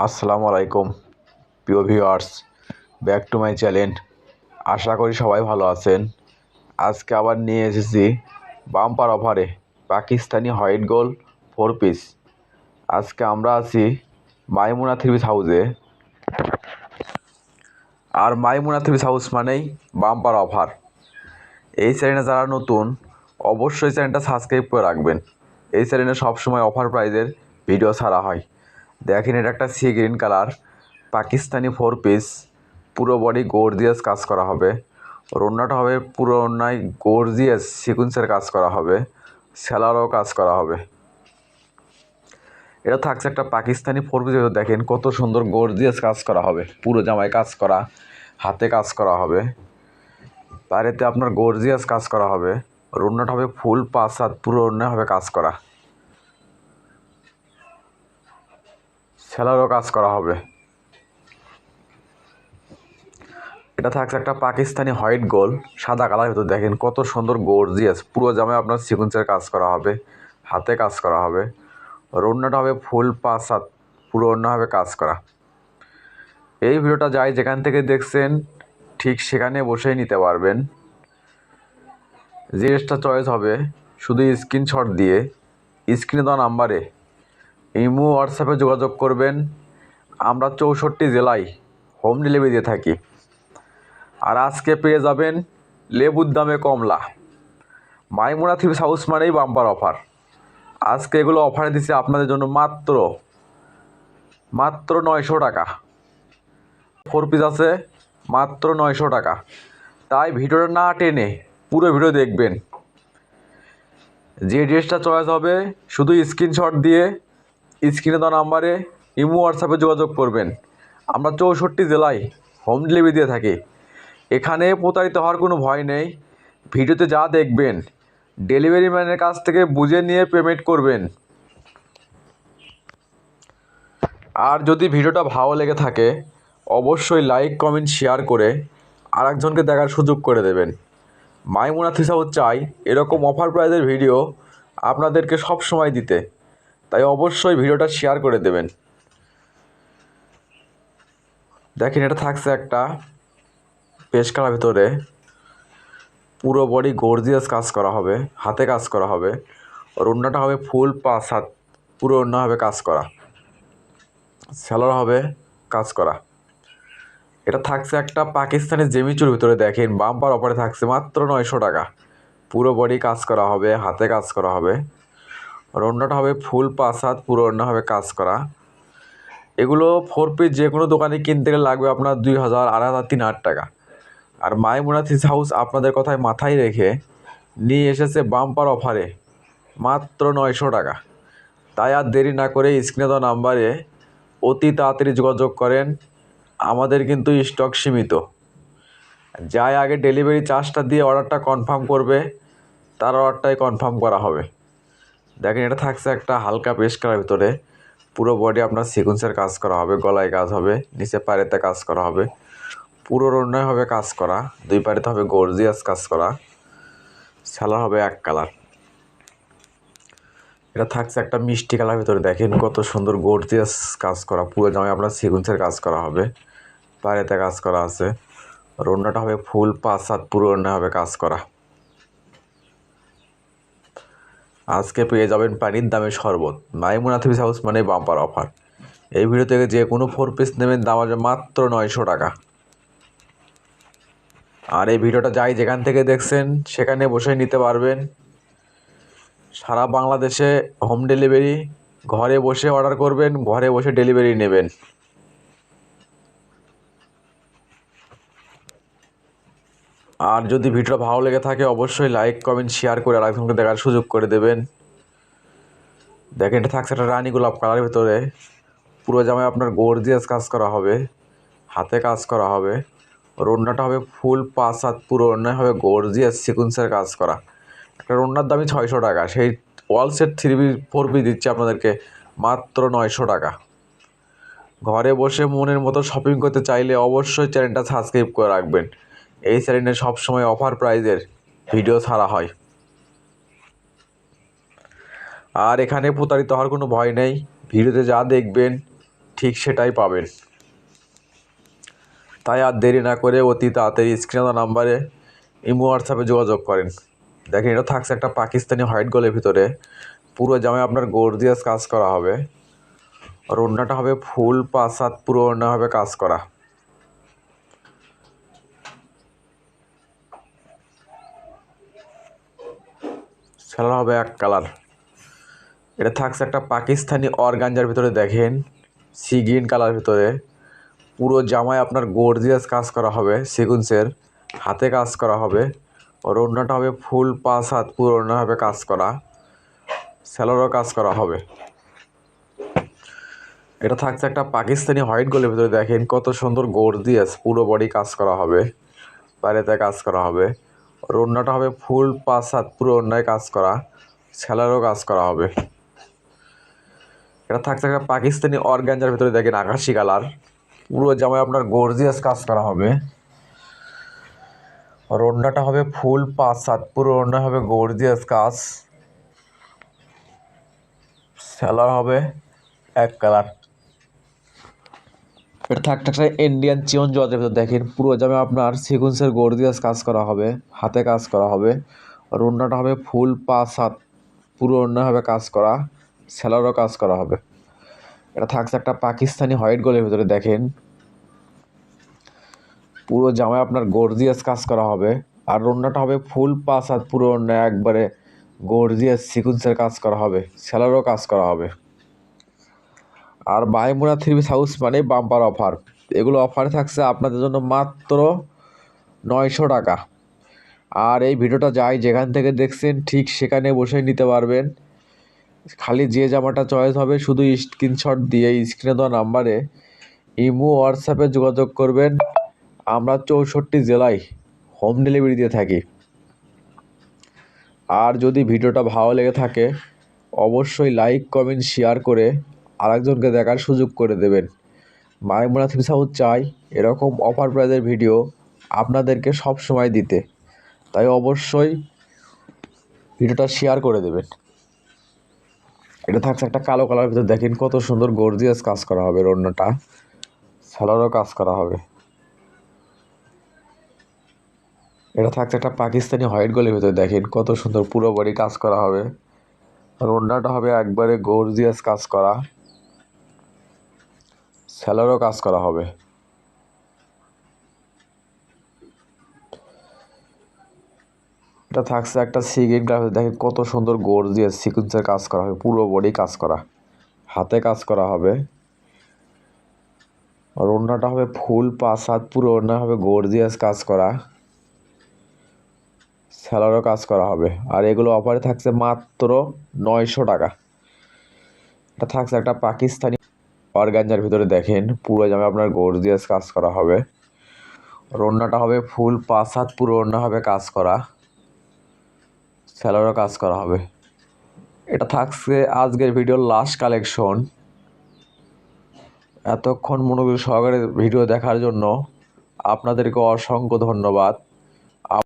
আসসালামু আলাইকুম, প্রিয় viewers back to my channel আশা করি সবাই ভালো আছেন। আজকে আবার নিয়ে এসেছি বাম্পার অফারে পাকিস্তানি হোয়াইট গোল ফোর পিস আজকে আমরা আছি মাইমুনা থ্রি পিস হাউসে আর মাইমুনা থ্রি পিস হাউস মানেই বাম্পার অফার এই চ্যানেলে যারা নতুন, অবশ্যই চ্যানেলটা সাবস্ক্রাইব করে রাখবেন। এই চ্যানেলে সবসময় অফার প্রাইজের ভিডিও ছাড়া হয়। দেখেন, এটা একটা sea green colour Pakistani four piece পুরো বডি গর্জিয়াস কাজ করা হবে। রন্নাটা হবে পুরো অন্যায় গর্জিয়াস সিকুয়েন্সের কাজ করা হবে স্যালারও কাজ করা হবে। এটা থাকছে একটা পাকিস্তানি ফোর পিস দেখেন কত সুন্দর গর্জিয়াস কাজ করা হবে। পুরো জামায় কাজ করা, হাতে কাজ করা হবে। বাইরেতে আপনার গর্জিয়াস কাজ করা হবে। রন্নাটা হবে ফুল পাঁচ হাত, পুরো অন্য হবে কাজ করা। সেলারও কাজ করা হবে। এটা থাকছে একটা পাকিস্তানি হোয়াইট গোল, সাদা কালার ভিতর দেখেন কত সুন্দর গর্জিয়াস, পুরো জামায় আপনার সিকুয়েন্সের কাজ করা হবে, হাতে কাজ করা হবে। রন্নাটা হবে ফুল পাঁচ হাত, পুরো অন্য হবে কাজ করা। এই ভিডিওটা যাই যেখান থেকে দেখছেন, ঠিক সেখানে বসেই নিতে পারবেন। ড্রেসটা চয়েস হবে শুধু স্ক্রিনশট দিয়ে, স্ক্রিনে দেওয়া নাম্বারে। ইমো, হোয়াটসঅ্যাপে যোগাযোগ করবেন। আমরা চৌষট্টি জেলায় হোম ডেলিভারি দিয়ে থাকি। আর আজকে পেয়ে যাবেন লেবুর দামে কমলা। মাইমুনা থ্রি হাউস মানেই বাম্পার অফার আজকে এগুলো অফারে দিচ্ছে আপনাদের জন্য মাত্র মাত্র নয়শো টাকা। ফোর পিস আছে, মাত্র নয়শো টাকা। তাই ভিডিওটা না টেনে পুরো ভিডিও দেখবেন। যে ড্রেসটা চয়েস হবে, শুধু স্ক্রিনশট দিয়ে স্ক্রিনে দেওয়া নাম্বারে ইমো, হোয়াটসঅ্যাপে যোগাযোগ করবেন। আমরা চৌষট্টি জেলায় হোম ডেলিভারি দিয়ে থাকি। এখানে প্রতারিত হওয়ার কোনো ভয় নেই। ভিডিওতে যা দেখবেন, ডেলিভারি ম্যানের কাছ থেকে বুঝে নিয়ে পেমেন্ট করবেন। আর যদি ভিডিওটা ভালো লেগে থাকে, অবশ্যই লাইক, কমেন্ট, শেয়ার করে আরেকজনকে দেখার সুযোগ করে দেবেন। মাইমুনা থিসাও চাই এরকম অফার প্রাইজের ভিডিও আপনাদেরকে সব সময় দিতে। তাই অবশ্যই ভিডিওটা শেয়ার করে দেবেন। দেখেন, এটা থাকছে একটা পেশ কালার ভিতরে। পুরো বডি গর্জিয়াস কাজ করা হবে, হাতে কাজ করা হবে। আর অন্যটা হবে ফুল পাঁচ হাত, পুরো অন্য হবে কাজ করা। স্যালার হবে, কাজ করা। এটা থাকছে একটা পাকিস্তানি জেমিচুর ভিতরে, দেখেন বাম্পার অফারে থাকছে মাত্র নয়শো টাকা। পুরো বডি কাজ করা হবে, হাতে কাজ করা হবে। রন্নাটা হবে ফুল হাত পুরো অন্য হবে কাজ করা। এগুলো ফোর পিস যে কোনো দোকানে কিনতে গেলে লাগবে আপনার দুই হাজার, আড়াই হাজার, তিন হাজার টাকা। আর মাইমুনা থিস হাউস আপনাদের কথায় মাথায় রেখে নিয়ে এসেছে বাম্পার অফারে মাত্র নয়শো টাকা। তাই আর দেরি না করে স্ক্রিনে দেওয়া নাম্বারে অতি তাড়াতাড়ি যোগাযোগ করেন। আমাদের কিন্তু স্টক সীমিত। যাই আগে ডেলিভারি চার্জটা দিয়ে অর্ডারটা কনফার্ম করবে, তার অর্ডারটাই কনফার্ম করা হবে। দেখেন, এটা থাকছে একটা হালকা পেস্ট করার ভিতরে। পুরো বডি আপনার সিকুয়েন্সের কাজ করা হবে, গলায় কাজ হবে, নিচে পায়েতে কাজ করা হবে। পুরো রন্যায় হবে কাজ করা, দুই পায়েতে হবে গর্জিয়াস কাজ করা। সালার হবে এক কালার এটা থাকছে একটা মিষ্টি কালার ভিতরে, দেখেন কত সুন্দর গর্জিয়াস কাজ করা, পুরো জামায় আপনার সিকুয়েন্সের কাজ করা হবে। পায়েতে কাজ করা আছে। রন্নাটা হবে ফুল পাঁচ সাত পুরো রন্না হবে কাজ করা। আজকে পেয়ে যাবেন পানির দামে শরবত। মাইমুনা থ্রিস হাউস মানে বাম্পার অফার। এই ভিডিও থেকে যে কোনো ফোর পিস নেবেন, দাম আছে মাত্র নয়শো টাকা। আর এই ভিডিওটা যাই যেখান থেকে দেখছেন, সেখানে বসে নিতে পারবেন। সারা বাংলাদেশে হোম ডেলিভারি ঘরে বসে অর্ডার করবেন, ঘরে বসে ডেলিভারি নেবেন। আর যদি ভিডিও ভালো লেগে থাকে, অবশ্যই লাইক কমেন্ট শেয়ার করে আর আরেকজনকে দেখার সুযোগ করে দেবেন। দেখেন, এটা থাকছে একটা রানী গোলাপ কালারের ভিতরে। পুরো জামায় আপনার গর্জিয়াস কাজ করা হবে, হাতে কাজ করা হবে। রন্নাটা হবে ফুল পাঁচ হাত পুরো রন্নায় হবে গর্জিয়াস সিকুয়েন্সের কাজ করা। একটা রন্নার দামই ছয়শো টাকা, সেই wall set three B four B দিচ্ছে আপনাদেরকে, মাত্র নয়শো টাকা। ঘরে বসে মনের মতো শপিং করতে চাইলে অবশ্যই চ্যানেলটা সাবস্ক্রাইব করে রাখবেন। এই চ্যানেলে সবসময় অফার প্রাইজের ভিডিও ছাড়া হয়। আর এখানে প্রতারিত হওয়ার কোনো ভয় নেই। ভিডিওতে যা দেখবেন, ঠিক সেটাই পাবেন। তাই আর দেরি না করে অতি তাড়াতাড়ি স্ক্রিনে নাম্বারে ইমো হোয়াটসঅ্যাপে যোগাযোগ করেন। দেখেন, এটা থাকছে একটা পাকিস্তানি হোয়াইট গোলের ভিতরে। পুরো জামায় আপনার গর্জিয়াস কাজ করা হবে। আর ওড়নাটা হবে ফুল পাঁচ হাত পুরো ওড়না হবে কাজ করা। সেলার হবে এক কালার। এটা থাকছে একটা পাকিস্তানি অর্গানজার ভিতরে, দেখেন। সি গ্রিন কালার ভিতরে। পুরো জামায় আপনার গর্জিয়াস কাজ করা হবে সিকুন্সের হাতে কাজ করা হবে। আর ওড়নাটা হবে ফুল পাঁচ হাত, পুরো হবে কাজ করা। স্যালোরও কাজ করা হবে। এটা থাকছে একটা পাকিস্তানি হোয়াইট গোলের ভিতরে, দেখেন। কত সুন্দর গর্জিয়াস পুরো বডি কাজ করা হবে। বাইরেতে কাজ করা হবে। ওড়নাটা হবে ফুল পাঁচ হাত পুরো ওড়নায় কাজ করা স্যালোরও কাজ করা হবে। এটা থাকছে একটা পাকিস্তানি অর্গানজার ভিতরে দেখেন আকাশি কালার, পুরো জামায় আপনার গর্জিয়াস কাজ করা হবে। আর হবে ফুল পাঁচ সাত, পুরো ওড়না হবে গর্জিয়াস কাজ। স্যালার হবে এক কালার। থাকতে একটা ইন্ডিয়ান চিয়ন জলের ভিতরে দেখেন, পুরো জামে আপনার সিকুন্সের গর্জিয়াস কাজ করা হবে, হাতে কাজ করা হবে। আর হবে ফুল পাঁচ সাত পুরো হবে কাজ করা স্যালারও কাজ করা হবে। এটা থাকছে একটা পাকিস্তানি হোয়াইট গোলের ভিতরে দেখেন। পুরো জামায় আপনার গর্জিয়াস কাজ করা হবে, আর ওড়নাটা হবে ফুল পাঁচ হাত, পুরো ওড়না একবারে গর্জিয়াস সিকুন্সের কাজ করা হবে স্যালারও কাজ করা হবে। আর বাইমুনা থ্রি পিস হাউস মানে বাম্পার অফার। এগুলো অফারে থাকছে আপনাদের জন্য মাত্র নয়শো টাকা। আর এই ভিডিওটা যাই যেখান থেকে দেখছেন, ঠিক সেখানে বসে নিতে পারবেন। খালি যে জামাটা চয়েস হবে শুধু স্ক্রিনশট দিয়ে স্ক্রিনে দেওয়া নাম্বারে ইমো, হোয়াটসঅ্যাপে যোগাযোগ করবেন। আমরা চৌষট্টি জেলায় হোম ডেলিভারি দিয়ে থাকি। আর যদি ভিডিওটা ভালো লেগে থাকে, অবশ্যই লাইক, কমেন্ট, শেয়ার করে আরেকজনকে দেখার সুযোগ করে দেবেন। মাইমুনা থ্রি সাউথ চাই এরকম অফার প্রাইজের ভিডিও আপনাদেরকে সব সময় দিতে। তাই অবশ্যই ভিডিওটা শেয়ার করে দেবেন। এটা থাকছে একটা কালো কালার ভিতরে। দেখেন কত সুন্দর গর্জিয়াস কাজ করা হবে রান্নাটা সালোয়ারও কাজ করা হবে। এটা থাকছে একটা পাকিস্তানি হোয়াইট গোলের ভিতরে। দেখেন কত সুন্দর পুরো কাজ করা হবে। আর হবে একবারে গর্জিয়াস কাজ করা। স্যালারও কাজ করা হবে। এটা থাকছে একটা সিগ্রিন গ্রাফ, দেখেন কত সুন্দর গর্জিয়াস সিকুয়েন্সের কাজ করা হবে, পুরো বডি কাজ করা, হাতে কাজ করা হবে। আর ওড়নাটা হবে ফুল পাঁচ হাত পুরো ওড়না হবে গর্জিয়াস কাজ করা, স্যালারও কাজ করা হবে। আর এগুলো অফারে থাকছে মাত্র নয়শো টাকা। এটা থাকছে একটা পাকিস্তানি অর্গানজার ভিতরে দেখেন, পুরো জামে আপনার গর্জিয়াস কাজ করা হবে। ওড়নাটা হবে ফুল পাঁচ হাত পুরো ওড়না হবে কাজ করা। স্যালারও কাজ করা হবে। এটা থাকছে আজকের ভিডিওর লাস্ট কালেকশন এতক্ষণ মনোযোগ সহকারে ভিডিও দেখার জন্য আপনাদেরকে অসংখ্য ধন্যবাদ।